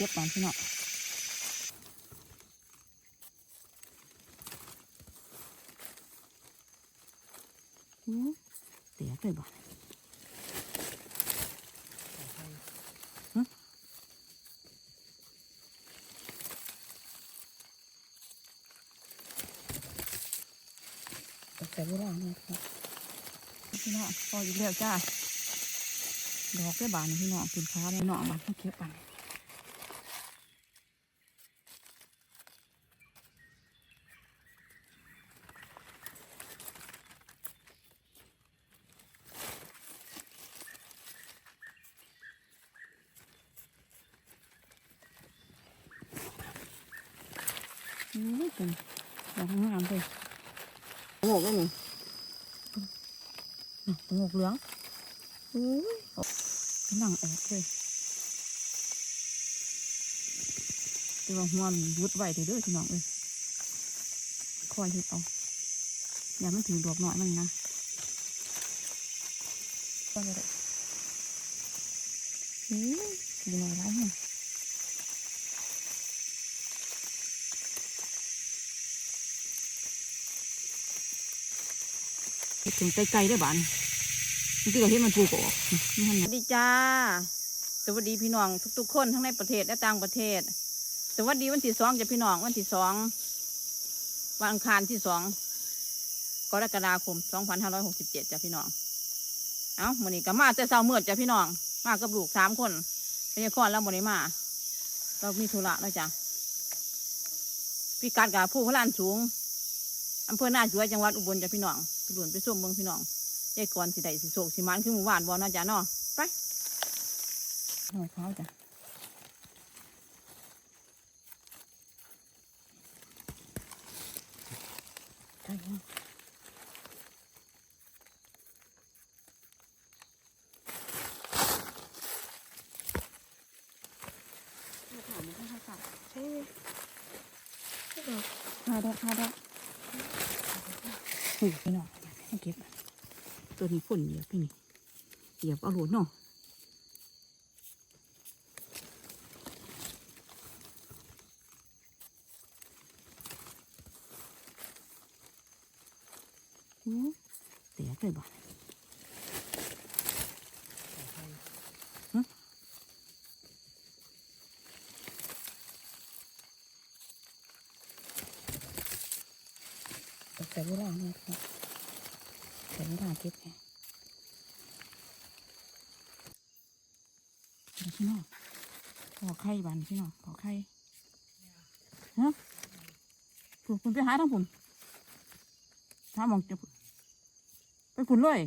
เก็บก่อนพี่น้องอู้เตียไปบ่หึแต่เวลาเนี่ยครับพี่น้องพออยู่แล้วจ้าดอกได้บานนี่พี่น้องเป็นค้าได้น้องบานต้องเก็บปันนี่เป็นดอกงามเลยโงกก็มีโงกเหลืองอุ้ยกำลังออกเลยแต่ว่าหัวมันยุดไหวเด้อพี่น้องเลยคอยเห็ดเอาอย่ามันถือดอกหน่อยมันนะก็เลยอือถือหน่อยไรเนี่ยถึงไกลๆได้บ้าน นี่เราเห็นมันปลูกออกสวัสดีจ้า สวัสดีพี่น้องทุกๆคนทั้งในประเทศและต่างประเทศ สวัสดีวันที่สองจะพี่น้องวันที่สองวันอังคารที่สองกรกฎาคมสองพันห้าร้อยหกสิบเจ็ดจ้ะพี่น้อง เอ้าวันนี้ก็มาแต่เช้ามืดจ้ะพี่น้อง มากับลูกสามคนพยากรณ์แล้ววันนี้มา เรามีธุระแล้วจ้ะพี่การกับผู้พลานสูงอำเภอหน้าจัวจังหวัดอุบลจ้ะพี่น้องไปดูนไปส้มเบิงพี่น้อง ยายก่อนสิได้สิโศกสิมันคือหมู่บ้านบ่เนาะจ้ะเนาะไปหอยเขาจ้ะใช่เนาะหาดอกหาดอกนี่พี่น้องให้เก็บ ตัว นเหยียบนี่เหยียบเอาหลดเนาะเสียไปบ่ฮะแต่เวลาเนี่ยครับแต่ไม่ได้เก็บไงเดี๋ย พี่น้องขอไข่บันพี่น้องขอไข่ฮะถุกคุณไปหาทางผมถ้ามองจะไปผุนเลย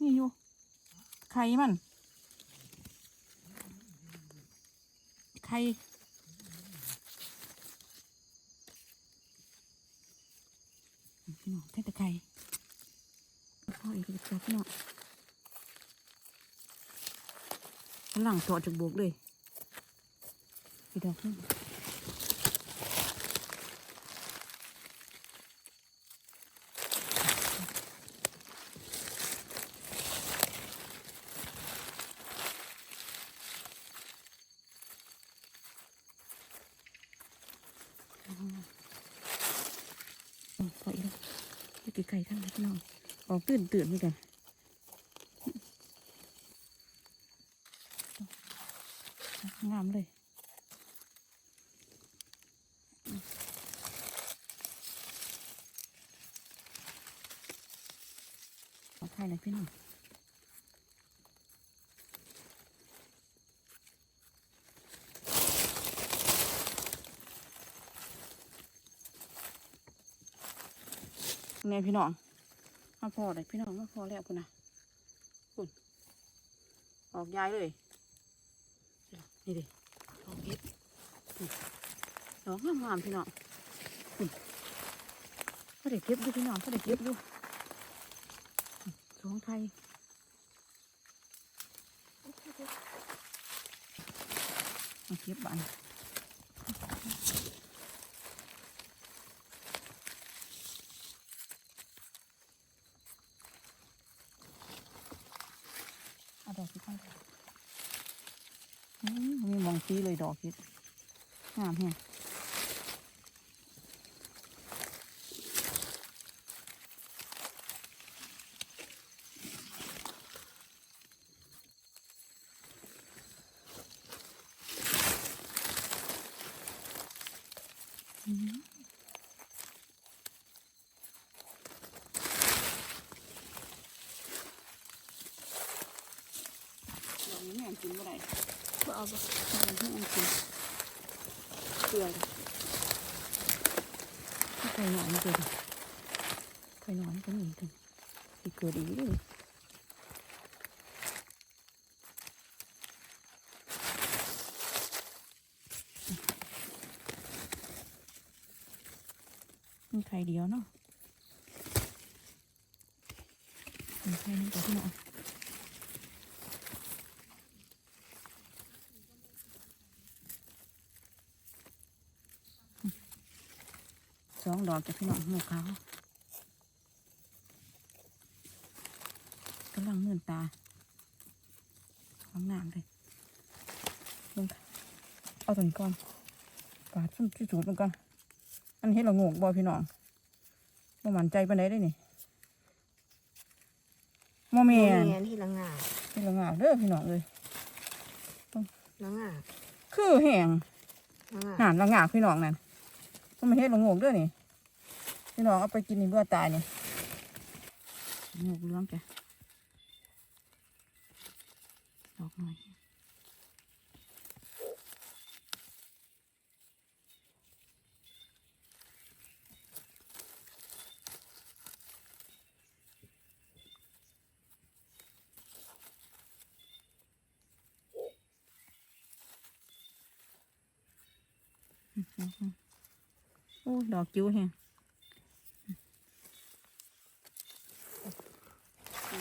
นี่อยู่ ไข่มัน ไข่พี่น้องแค่แต่ไข่พ่ออีกตัวพี่น้อง กำลังต่อจากบวกเลยอีดอกนึงอ๋อพออีกแล้วไปไกลทั้งนั้นพี่น้องออกตื่นตื่นๆเหมือนกันงามเลยขอถ่ายเลยพี่น้อง เนี่ยพี่น้อง มาพอเลยพี่น้องมาพอแล้วคุณนะคุณออกย้ายเลย นี่ดิออกเก็บนี่ดอกงามงามๆพี่น้องนี่ก็ได้เก็บดูพี่น้องก็ได้เก็บดูสองไทยมาเก็บบันเอาดอกที่ข้างอืมมี สีเลย ดอกเห็ดงามแฮะอืมดอกนี้แม่งกินบ่ได้ บ่เอาบ่ใช่ให้มันกินเกลือถ้าไข่หนอนมันเกิดไข่หนอนก็มีถึงอีกเกิดอีกดิมีไข่เดียวเนาะมีไข่นี่ตัวที่นอน สองดอกจากพี่น้องหมูขาวกำลังเงินตาของน้ำเลยลงค่ะเอาตัวนี้ก่อนปาดสุ่มจุดๆมันก่อนอันนี้เราโงกบ่พี่น้องบ่มั่นใจปานใดได้นี่โมเมแม่นนที่ละงานี่เรางามเด้อพี่น้องเลยละงาคือแห้งละงาหานละงากพี่น้องนั่น มันไมเฮ็ดละโงกเด้อนี่พี่น้องเอาไปกินนี่เบื่อตายนี่โงกเรื่องแกดอกหน่อย โอ้ดอกจิ้วแฮง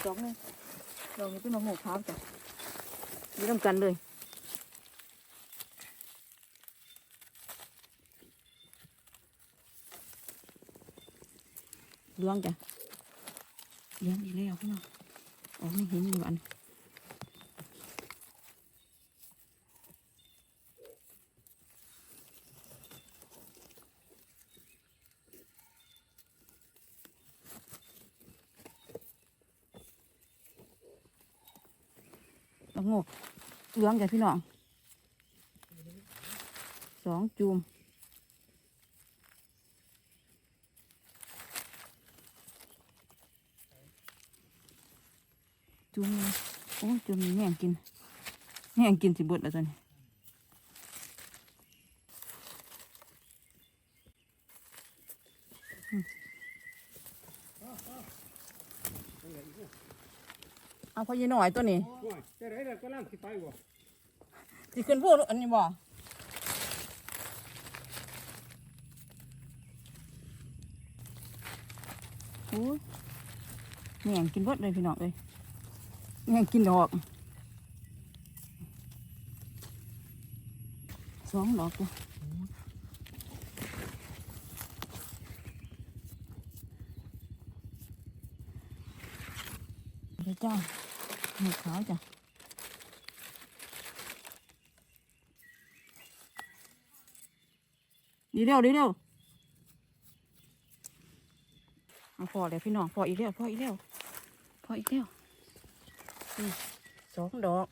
ดอกนึงดอกนี้เป็นดอกโงกขาวจ้ะมีน้ำกันเลยเลี้ยงจ้ะเลี้ยงอีแล้วพี่น้องออไม่เห็นอยู่อัน ดอกโงกเหลืองจ้ะพี่น้องสองจูมจูมโอ้ยจูมนี่แม่งกินแม่งกินสิบดแล้วจ้ะนี่อืมเอาพอยีหน่อยตัวนี้โอ้ยจะได้แล้วก็ล่างสิไปบ่ สิขึ้นพูดอันนี้บ่โอ้ยแม่งกินเบดเลยพี่น้องเอ้ยแม่งกินดอกสองดอกจ้ะเดี๋ยวจ้าหมูขาวจ้ะ ดีเร็วดีเร็วเอาพอแล้วพี่น้องพออีกแล้วพออีกแล้วพออีกแล้วสองดอก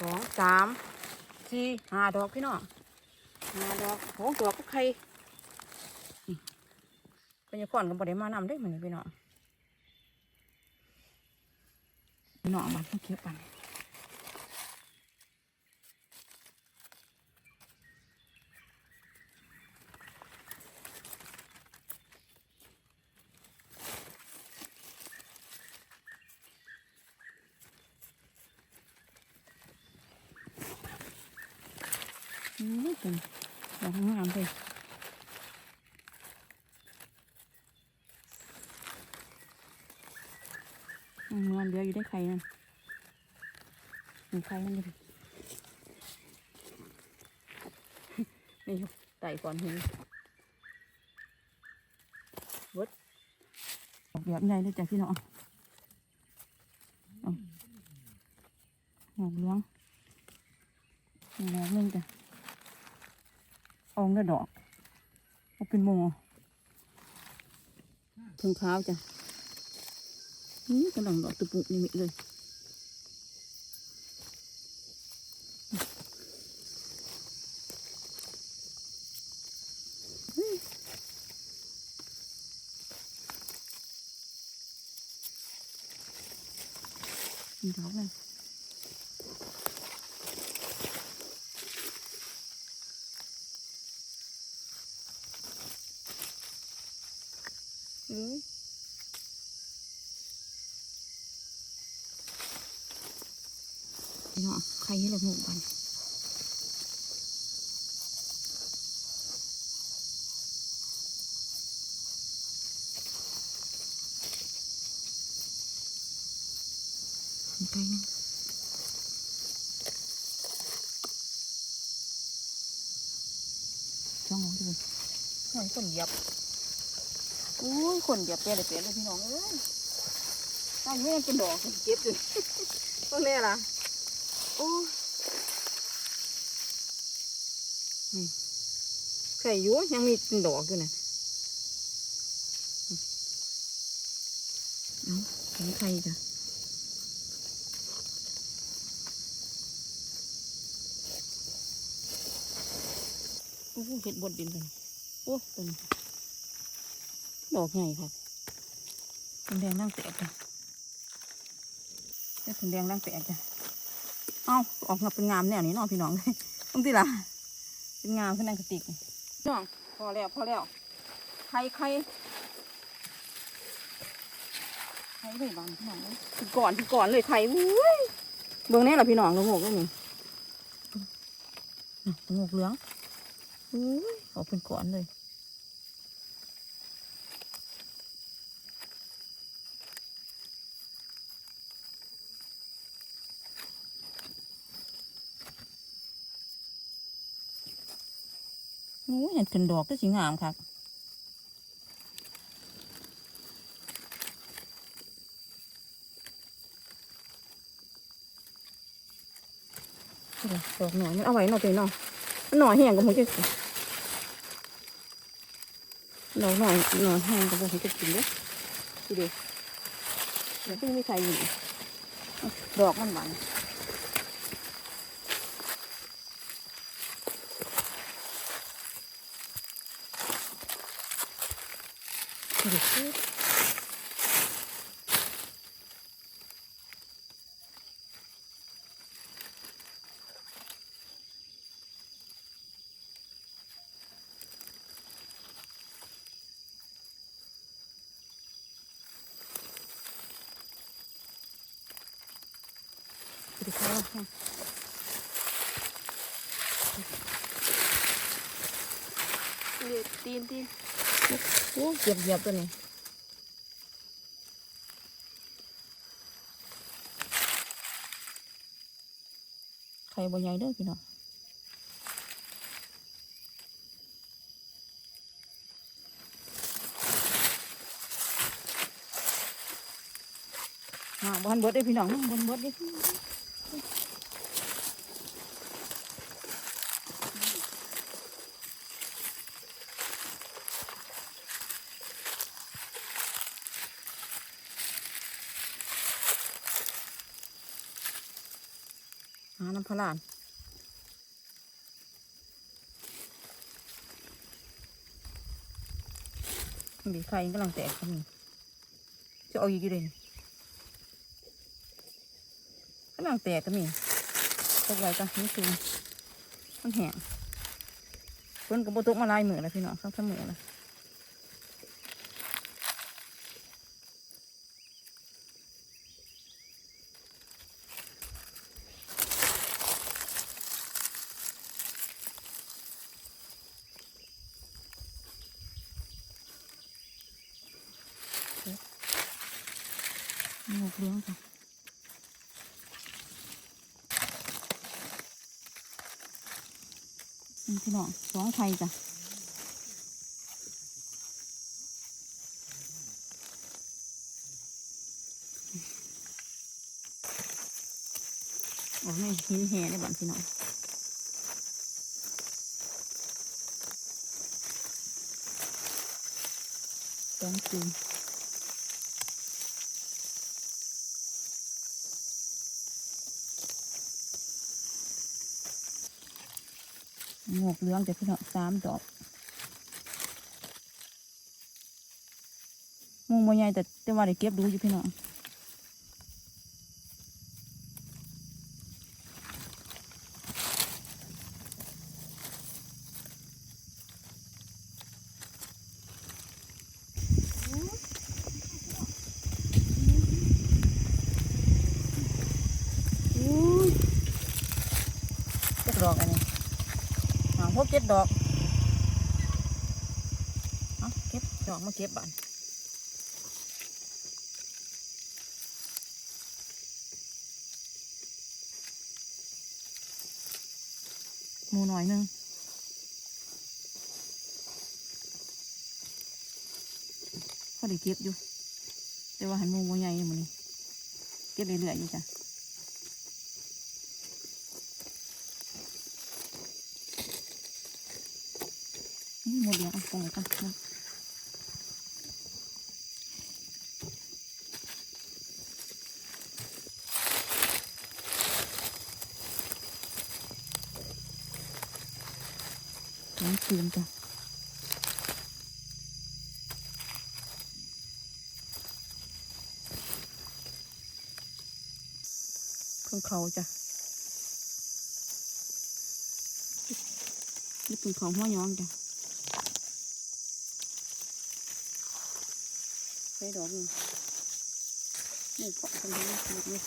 สองสามสี่ห้าดอกพี่น้องห้าดอกหกดอกก็ใครเป็นยังก่อนก็บ่ได้มานำได้เหมือนกันพี่น้องพี่น้องเอาบัตรมาเก็บไป นอืมเป็นดอกงามเลยอืมงานเดียวอยู่ได้ไข่นั่นมีไข่นั่นเลยนี่อยู่ไต่ก่อนเหินวดออกแบบใหญ่เลยจ้ะพี่น้องเอาหอกลืองนี่ดอกหนึงจ้ะ อองแล้วดอกเอาเป็นโมถึงขาวจ้ะนี่กำลังดอกตุปุนี่มิเลยมีดอกเลยเอ้ยพี่น้องใครให้เราหมูกันใครนะ ช่องของดูหอย คนเหยียบอุ้ยคนเหยียบเปลี่ยนเลยเปียเลยพี่น้องเอ้ยตั้งไม่ยังเป็นดอกเก็บอยู่ตรงนี้ล่ะโอ้ใส่อยู่ยังมีเป็นดอกอยู่นะเอาเห็นใครจ้ะโอ้เห็ดบดดินเลย อ้ตัวนี้ดอกใหญ่ครับเป็นแดงนั่งแตกจ้ะนี่เป็นแดงนั่งแตกจ้ะเอาออกมาเป็นงามแนวนี้เนาะพี่น้องต้องที่ละเป็นงามขึ้นนั่งกระติกน้องพอแล้วพอแล้วไข่ไข่ไข่เลยบานพี่น้องคือก่อนคือก่อนเลยไข่อุ้ยเบื้องนี้แหละพี่น้องลูกโงกก็มีน่ะลูกโงกเหลืองอุ้ยออกเป็นก้อนเลย อู้เห็นขึ้นดอกก็สิงามครับดอกหน่อยมันเอาไว้หน่อยไปเนาะมันหน่อยแห้งก็มันจะดอกหน่อยหน่อยแห้งก็มันจะกินด้อดูดิเดี๋ยวพี่ไม่ใส่ดอกมันหวาน ดูดิดูดิเโอ้เหยียบเหยียบตัวนี้ไข่บ่ใหญ่เด้อพี่น้องอ่าบอลบดได้พี่น้องบอลบดได้ หาน้ำพลานดีไข่กำลังแตกก็มีจะเอาอีกยู่เลยนี่กำลังแตกก็มีตกไว้ก็นี่คือมันแห้งเพิ่นกับบตกมาลายเหมือแล้วพี่น้องสองสามมือแล้ว พี่น้องสองไทยจ้ะโอ้ยหินแห่ได้บ่อนพี่น้องต้องจู งอกเหลืองจะพี่น้องสามดอกมุงบ่ใหญ่แต่แต่ว่าได้เก็บดูอยู่พี่น้อง อุ้ยเจ็ดดอกอันนี้ หาพวกเจ็ดดอกเอาเก็บดอกมาเก็บบ้านหมูหน่อยหนึงก็ได้เก็บอยู่ แต่ว่าหันมูบ่ใหญ่มันนี่เก็บเรื่อยๆอยู่จ้ะ หมดแล้วตรงไหนกันนะน้ำคืนจ้ะเครื่องเขาจ้ะนี่เป็นของหัวย้องจ้ะ ใส่ดอกนี่นี่เกาะกันเลยนี่นี่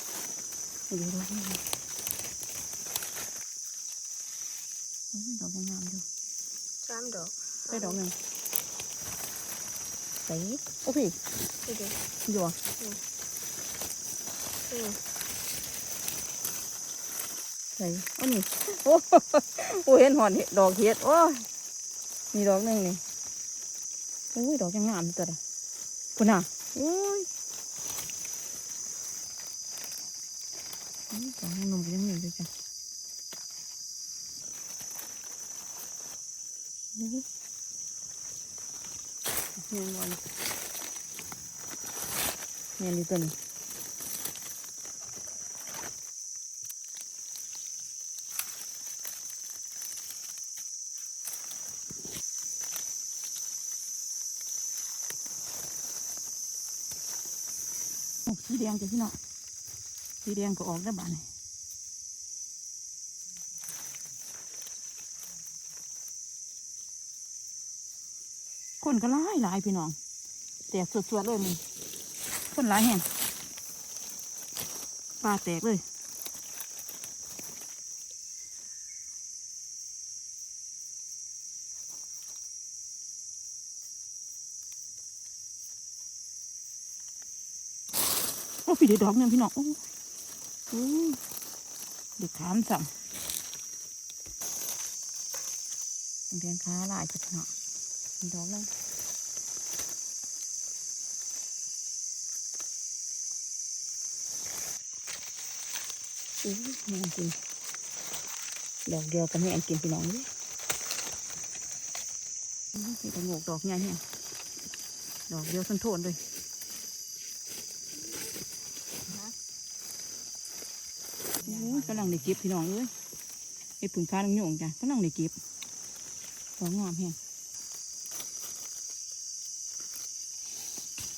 เดี๋ยวดอกนี่โอ้ยดอกงามๆอยู่สามดอกใส่ดอกหนึ่งใส่โอ้พี่นี่เด็กอยู่อะอืมใส่โอ้นี่โอ้โอ้เห็นหอนเห็ดดอกเห็ดโอ้ยมีดอกหนึ่งนี่โอ้ยดอกยังงามอยู่ตัวละคุณน่ะ โอ้ยอืมดอกยังนุ่มยังมีอยู่จ้ะนี่เนียนอลเนียนอยู่ตัวนี้ แดงจ้ะพี่น้องสีแดงก็ออกได้บ้านนี่คนก็หลายหลายพี่น้องแตกสวดๆเลยมึงคนหลายแห่งปลาแตกเลย พี่เดี๋ยวดอกหนึงพี่น้องโอ้โอ้เด็กขามสั่งเรียนค้าหลายจ้ะพี่น้องอีกดอกหนึงอู้แม่งกินดอกเดียวกับแม่งกินพี่น้องเลยนี่ตะโงกดอกใหญ่เนี่ยดอกเดียวทนโทนเลยอู้ กำลังได้เก็บพี่น้องเอ้ยไอ้ผึ่งค้าลังโยงจ้ะกำลังได้เก็บดอกงามแฮง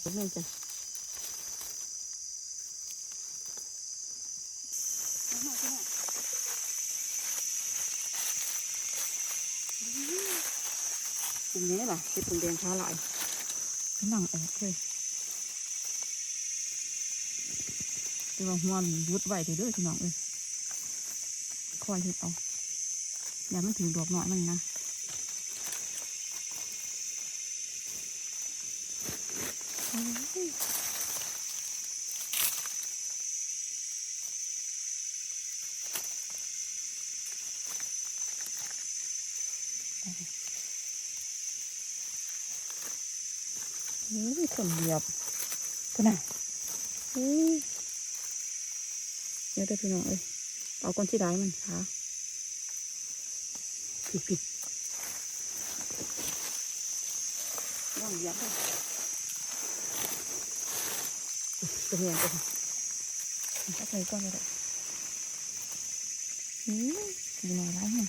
ดอกนึงจ้ะตรงนี้ล่ะเป็นตรงแดงขาลายกำลังออกเลยแต่ว่าหัวมันรุดไว้เด้อพี่น้องเอ้ย คอยเห็ดเอาอย่ามันถึงดอกหน่อยมันนะโอ้ยโอ้ยคนเหยียบคนน่ะโอ้ยเดี๋ยวเด้อพี่น้องเอ้ย เอาก้อนที่ได้มันค่ะผิดผิดว่างเหยียบเลยจะเหียนไปจับไปก่อนเลยอืมดีหน่อยร้ายเนี่ย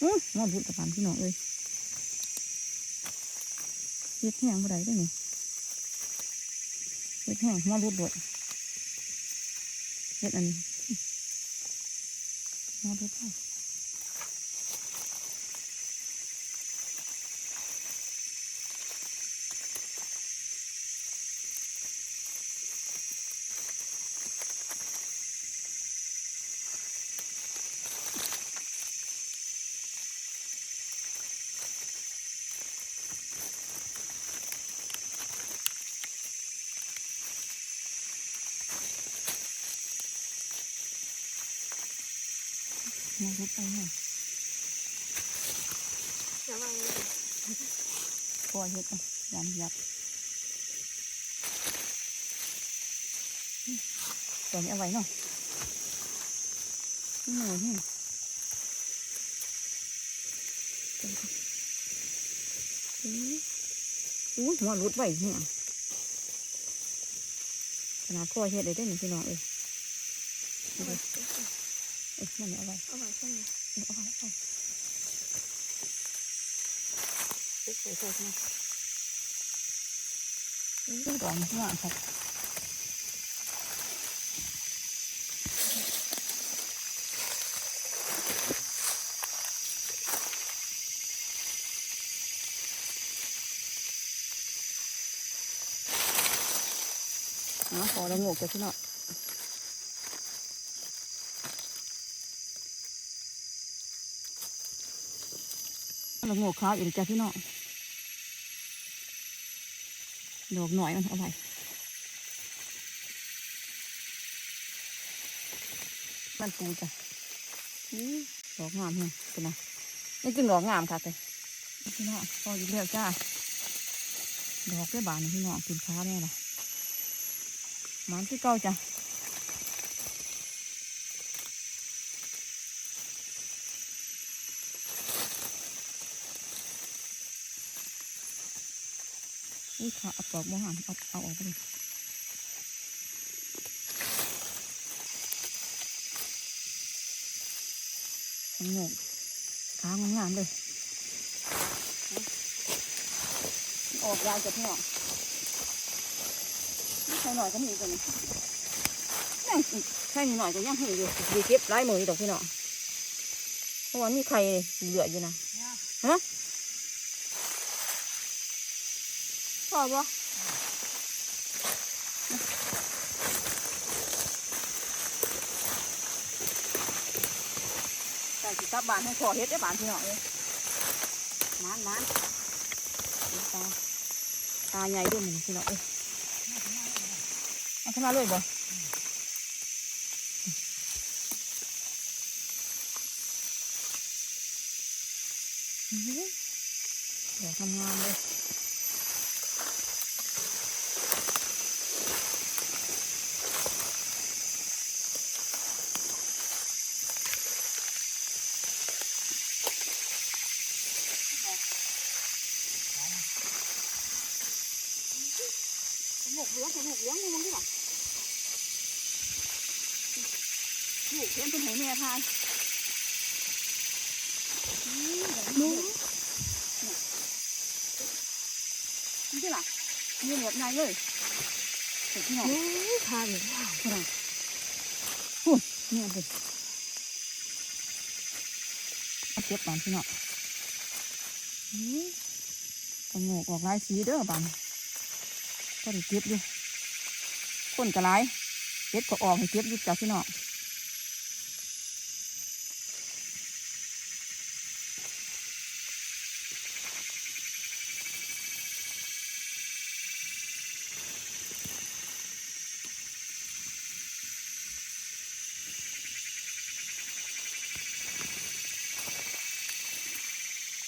อืมมอบุญกับปานพี่น้องเอ้ยเฮ็ดแห้งบ่ได้เด้อนี่เฮ็ดแห้งมอรุดด้วยเฮ็ดอันนี้ มอรุ มอรุดไปเนี่ยระวังเลยปล่อยเฮ็ดอะยันยับตัวนี้เอาไว้เนาะนี่หนูนี่อู้หัวรุดไว้เนี่ยขนาดพ่อเฮ็ดได้ได้หนึ่งพี่น้องเอ้ย เอาไว้ เอ้ยมันเอาไว้ เอาไว้ข้างใน เอ้ยเอาไว้เอาไว้ เอ้ยใส่ใส่ใส่อู้ดอกมันงามครับอ๋อพอแล้วงกไปที่เนาะเรางกขาวอยู่จ้ะพี่เนาะ ดอกหน่อยมันเอาไปมันปูจ้ะดอกงามเลยเป็นไงนี่จึงดอกงามค่ะแต่พี่เนาะพออยู่เรียวจ้า ดอกได้บานพี่น้องกินค้าแน่ละมันที่เก้าจ้ะ อุ้ยขาเอาปลอกบ้างเอาเอาออกไปเลยสงบขางงามๆเลยออกยาวจะพี่น้องใช่หน่อยก็มีตัวนี้ยังอีกใช่นิดหน่อยก็ยังให้อยู่ดีเก็บหลายมืออยู่ดอกพี่น้องเพราะว่ามีไข่เหลืออยู่นะฮะ พอปะใส่สิกลับบ้านให้พอเฮ็ดได้บ้านพี่น้องเลยนานนานตาตาใหญ่ด้วยมันพี่น้องเอ้ย เอาขึ้นมาเลยบ่อื้อหือเดี๋ยวทำงานเลยหมกเลี้ยงหมกเลี้ยงมึงดิบ่ะ ลูกเลี้ยงเป็นไหแม่ทานนูนี่ใช่หรอมี เหลือบในเลยเห็นที่ไหนโอ้ยพาหนูว่าที่ไหนหุ่นเนี่ยเด็กเก็บปานที่เนาะกระโงกออกลายสีเด้อบานก็ได้เก็บอยู่คนกระไรเก็บก็ออกให้เก็บอยู่จากที่เนาะ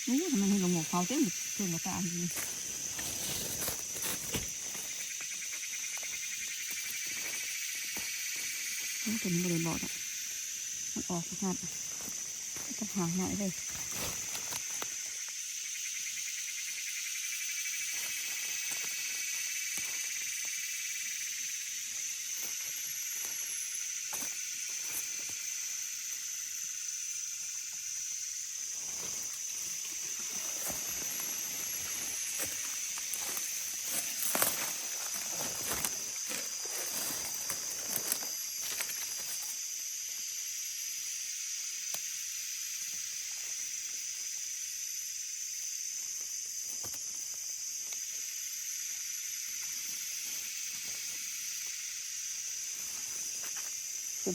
นี่ทำไมให้ลงหมก เขาเต็มเต็มกระตาดีนี่เป็นบริบทอะมันออกขนาดจะห่างหน่อยเลย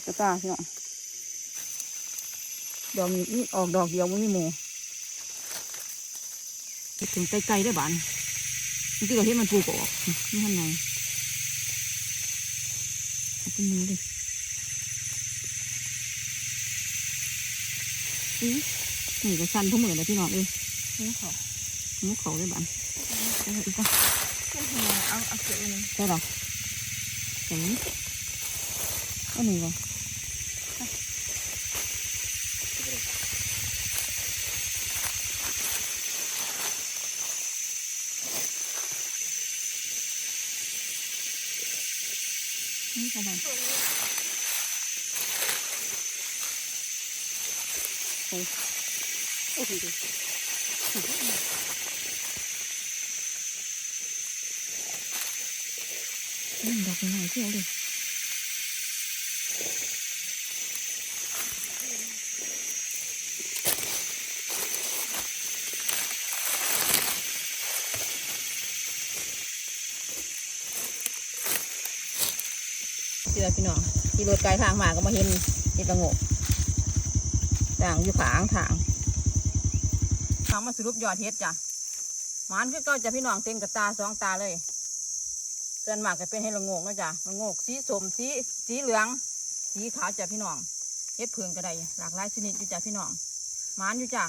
สุดตาพี่น้องดอกนี้ออกดอกเดียวไม่มีหมูคิดถึงไกลๆได้อบานนี่ที่เราเห็นมันปลูกออกนี่ทำไงเอาเป็นมือเลยอื้นี่ก็สั้นทุกมือเลยพี่น้องเอ้ยนี่เขาหมูเขาได้บ้านเถอะอีกก็ไม่ทำไมเอาเอาเก็บไว้นี่ได้หรอเห็นอันนี้ก็สบาย โอ้โหดูนี่ดอกไม้เที่ยวเลย เสือพี่น้องที่รถไกลทางมาก็มาเห็นเห็ดละงกต่างอยู่ขางทางทางมาสรุปยอดเฮ็ดจ้ะหมานคือก็จะพี่น้องเต็มกับตาสองตาเลยส่วนมากก็เป็นให้ละโงกนะจ้ะละโงกสีสมสีสีเหลือง สีขาวจ้ะพี่น้องเฮ็ดเพิงก็ได้หลากหลายชนิดอยู่จ้ะพี่น้องหมานอยู่จ้ะ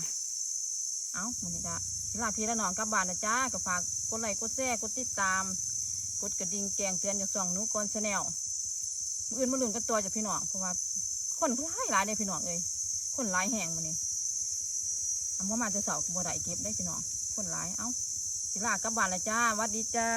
เอ้ามันจ้ะสิลาพี่และน้องกลับบ้านนะจ้าก็ฝากกดไลค์กดแชร์กดติดตาม กดกระดิ่งแกงเตือนจากช่องนูก่อนชาแนล มืออื่นมาลุ้นกันตัวจากพี่น้องเพราะว่า คนหลายหลายเลยพี่น้องเลยคนหลายแห่งมันนี่ทำว่ามาจะเสาร์บัวได้เก็บได้พี่น้องคนหลายเอ้าศิลากลับบ้านละจ้าวัดดีจ้า